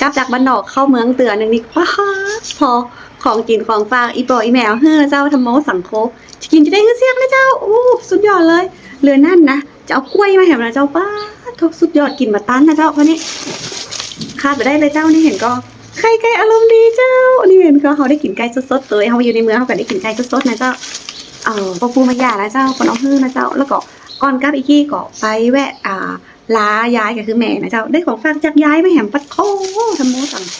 กลับจากบ้านนอกเข้าเมืองเตือนหนึ่งนี่ว้าพอของกินของฝากอีปออีแมวเฮ้อเจ้าทำโมสังโคจะกินจะได้เงินเสียงเลยเจ้าโอ้สุดยอดเลยเรือนั่นนะจะเอากล้วยมาแหมนะเจ้าป้าทุกสุดยอดกินมาตันนะเจ้าคนนี้ขาดไปได้เลยเจ้านี่เห็นก็ไข่ไก่อารมณ์ดีเจ้านี่เห็นก็เขาได้กินไก่สดๆเลยเขาอยู่ในเมืองเขาก็ได้กินไก่สดๆนะเจ้าเออปอปูมาหย่าแล้วเจ้าคนเอาเฮ้อนะเจ้า แล้วก็ก่อนกลับอีกที่ก็ไปแวะอ่า ลายายก็คือแม่นะเจ้า ได้ของฝากจากยายมาแหมปัดโคทำโมสังโค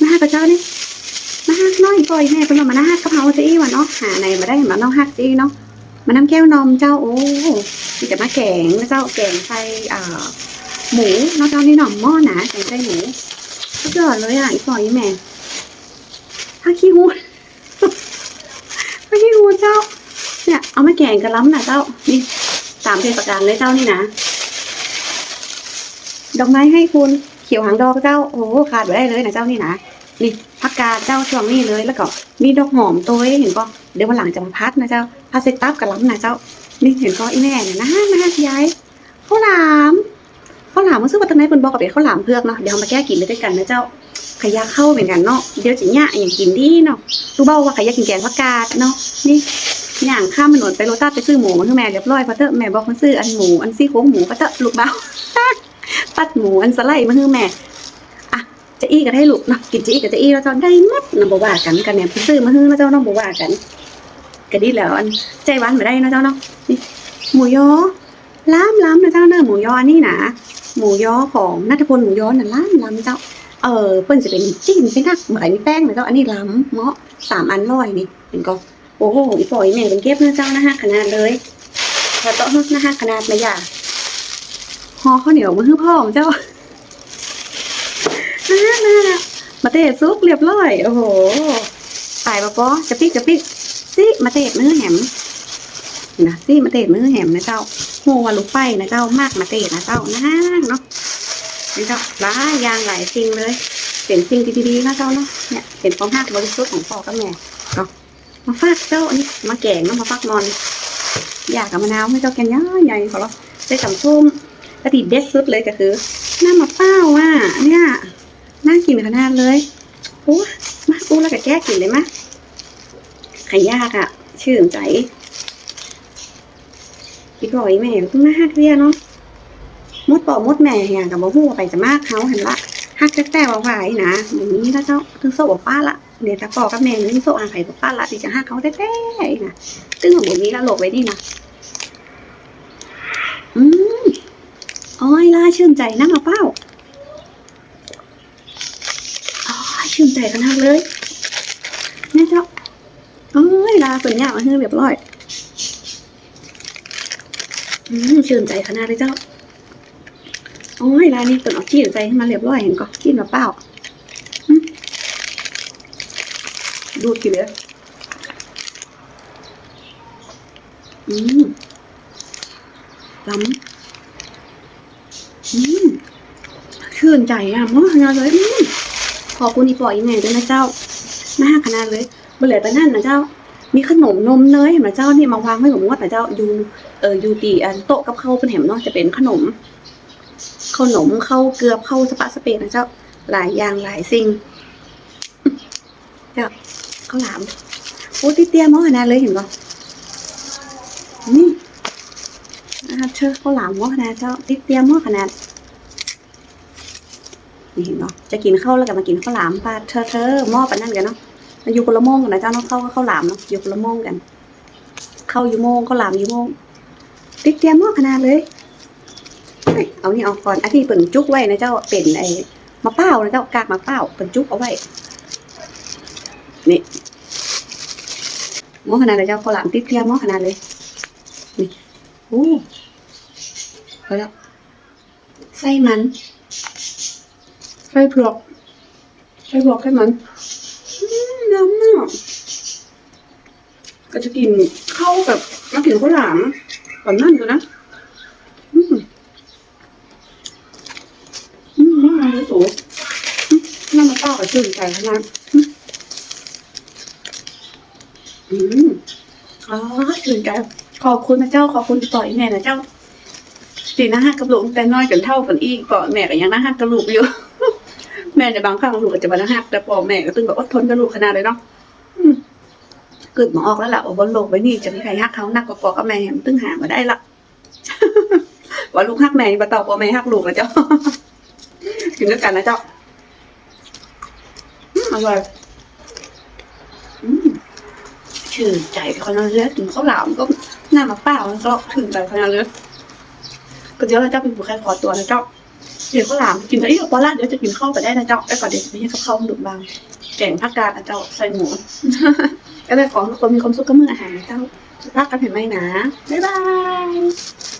นะฮะกับเจ้านี่นะฮะน้อยปล่อยแม่เป็นมานะฮะกะเพราซีวะเนาะหาในมาได้มาน้องฮักซีเนาะมาน้ำแก้วนมเจ้าโอ้ที่จะมาแกงนะเจ้าแกงใส่อ่าหมูเนาะเจ้านี่หน่อมหม้อหนาแกงใส่หมูสุดยอดเลยอะอีปล่อยแม่ถ้าขี้หูถ้าขี้หูเจ้าเนี่ยเอามาแกงกระล้ำนะเจ้านี่ตามเทศกาลเลยเจ้านี่นะ ดอกไม้ให้คุณเขียวหางดอกเจ้าโอ้โหขาดไม่ได้เลยนะเจ้านี่นะนี่ผักกาเจ้าช่วงนี้เลยแล้วก็มีดอกหอมตัวเห็นก็เดี๋ยววันหลังจะมาพัดนะเจ้าพัดเสร็จตับกับล้ำนะเจ้า นี่เห็นก็อีแม่เนี่ยนะนะยายข้าวหลามข้าวหลามมันซื้อมาตั้งไหนเป็นบอกกับเป็นข้าวหลามเพือกเนาะเดี๋ยวมาแก้กินเลยด้วยกันนะเจ้าขยะเข้าเหมือนกันเนาะเดี๋ยวจะเนี่ยอย่างกินดีเนาะรู้เบ้าว่าขยะกินแกงผักกาเนาะนี่อย่างข้ามถนนไปโรตัสไปซื้อหมูมาให้แม่เรียบร้อยพราะเถอะแม่บอกมันซื้ออันหมูอันซี่โครงหมูพราะเถอะลูกเบ้า ปัดหมูอันสไลด์มาให้แม่อะจะอี้กันให้ลูกเนาะกินจะอี้กับจะอี้แล้วเจ้าได้มัดนะบอกว่ากันกันเนี่ยซื้อมาให้แล้วเจ้าน้องบอกว่ากันก็ดีแล้วอันใจหวานไม่ได้นะเจ้าเนาะนี่หมูยอล้ามล้ามนะเจ้าเนอะหมูยอนี่นะหมูยอของนัทพลหมูยอน่ะล้ามล้ามเจ้าเออเปิ้นจะเป็นจิ้มเป็นนักเหมือนมีแป้งนะเจ้าอันนี้ล้ำเมาะสามอันร้อยนี่เป็นก็โอ้โหอีปล่อยแม่เป็นเก็บนะเจ้านะฮะขนาดเลยพอโต๊ะนะฮะขนาดไม่ยาก ห่อข้าวเหนียวมาให้พ่อของเจ้าน่าน่าน่ามาเตะซุกเรียบร้อย โอ้โหตายปะปอจะปิกจะปิกซิมาเตะมือแหมนะซิมาเตะมือแหมนะเจ้าโหัวลูกไปนะเจ้ามากมาเตะนะเจ้านะเนาะนี่เจ้าหลายอย่างหลายสิ่งเลยเป็นสิ่งดีๆนะเจ้าเนาะเนี่ยเป็นความหักบริสุทธิ์ของพ่อกับแม่เนาะมาฟากเจ้าอันนี้มาแกงเนาะมาฟากนอนอยากกับมะนาวให้เจ้าแกนย่าใหญ่ขอรับได้สำชุ่ม กติเด็ดสุดเลยก็คือน้ำมะเป้าอะเนี่ยน่ากินขนาดเลยโอ้มาอู้แล้วก็แก้กินเลยมะไข่ยากอะ ชื่นใจอีกหน่อยแม่เพิ่งมาฮักเรียเนาะมดปอมดแม่อย่างกับบ่ฮู้ว่ไปจะมากเขาเห็นละฮักแต่แต่ว่าไหวนะอย่างนี้นะเจ้าถึงโซ่กับป้าละเดี๋ยวตาปอกับแม่นี่โซ่อ่างไข่กับป้าละที่จะฮักเขาแต่แต่นะซึ่งของผมนี้ละหลกไว้นี่นะอืม อ้อยล่าชื่นใจนะมาเป้าอ้อยชื่นใจขนาดเลยแม่เจ้าอ้อยลาเป็นยากมาให้เรียบร้อยอืมชื่นใจขนาดเลยเจ้าอ้อยลานี่เป็นออกชื่นใจให้มาเรียบร้อยเห็นก็กินมาเป้าดูดกี่เลยอืมล้ำ อืม ชื่นใจอะมากขนาดเลยขอบคุณอีปอยอีแม่ด้วยนะเจ้าน่าขนาดเลยเบลเหลือแต่นั่นนะเจ้า มีขนมนมเนยเห็นไหมเจ้านี่มาวางไว้กับมวดนะเจ้าอยู่เอออยู่ตีอันโต๊ะกับข้าเป็นแหมเนาะจะเป็นขนมขนมข้าวเกลือข้าวสปะสเปนนะเจ้าหลายอย่างหลายสิ่งเจ้าข้าวหลามโอ้ติเตียมอขนาดเลยเห็นปะนี่นะคะเธอข้าวหลามมอขนาดเจ้าติเตียมอขนาด นี่เห็นเนาะจะกินข้าวแล้วก็มากินข้าวหลามปาเธอเธอหม้อปานั่นกันเนาะมาอยู่คนละโมงกันนะเจ้าเนาะเข้าก็ข้าวหลามเนาะอยู่คนละโมงกันเข้าอยู่โมงข้าวหลามอยู่โมงติดเตรียมหม้อขนาดเลยเฮ้ยเอานี่เอาก่อนอันที่เปิ่นจุกไว้นะเจ้าเป็นไอ้มะเป้านะเจ้ากากมะเป้าเปิ่นจุกเอาไว้นี่หม้อขนาดเลยเจ้าข้าวหลามติดเตรียมหม้อขนาดเลยนี่โอ้เอาแล้วไส้มัน ไส้เผือกไส้เผือกไส้มันน้ำอะก็จะกินเข้ากับมากินข้าวหลามก่อนนั่นดูนะอืมอืมน่าเลยสูอืมน้ำมันเปล่ากับชื่นใจขนาดอืมอืมอ๋อชื่นใจขอบคุณนะเจ้าขอบคุณที่ต่อยแม่นะเจ้าสีหน้าฮักกับลูกแต่น้อยจนเท่ากันอีกก่อนแม่ก็ยังหน้าฮักกับลูกอยู่ ม่ม่ในบางครั้งลูกอาจจะมาหักแต่พ่อแม่ก็ตึงแบบอดทนกับลูกขนาดเลยเนาะเกิดมาออกแล้วล่ะว่าบนโลกใบนี้จะมีใครหักเขานักกว่าพ่อกับแม่มันตึงหามาได้ละว่าลูกหักแม่มาต่อพ่อแม่หักลูกนะเจ้ากินด้วยกันนะเจ้าอืมอร่อยชื่นใจคนละเลือดถึงข้าวหลามก็หน้ามาเปล่าก็ถึงใจคนละเลือดก็เดี๋ยวเราจะเป็นผู้แข่งขอตัวนะเจ้า เดี๋ยวข้าวหลามกินไปเอีกพอละเดี๋ยวจะกินข้าวไปได้นะเจ้าไปก่อนเดี๋ยวจะไปให้ข้าวดุบางแกงผักกาดนะเจ้าใส่หมูก็เลยขอทุกคนมีความสุขกับมื้ออาหารนะเจ้าพักกันเห็นไหมนะบ๊ายบาย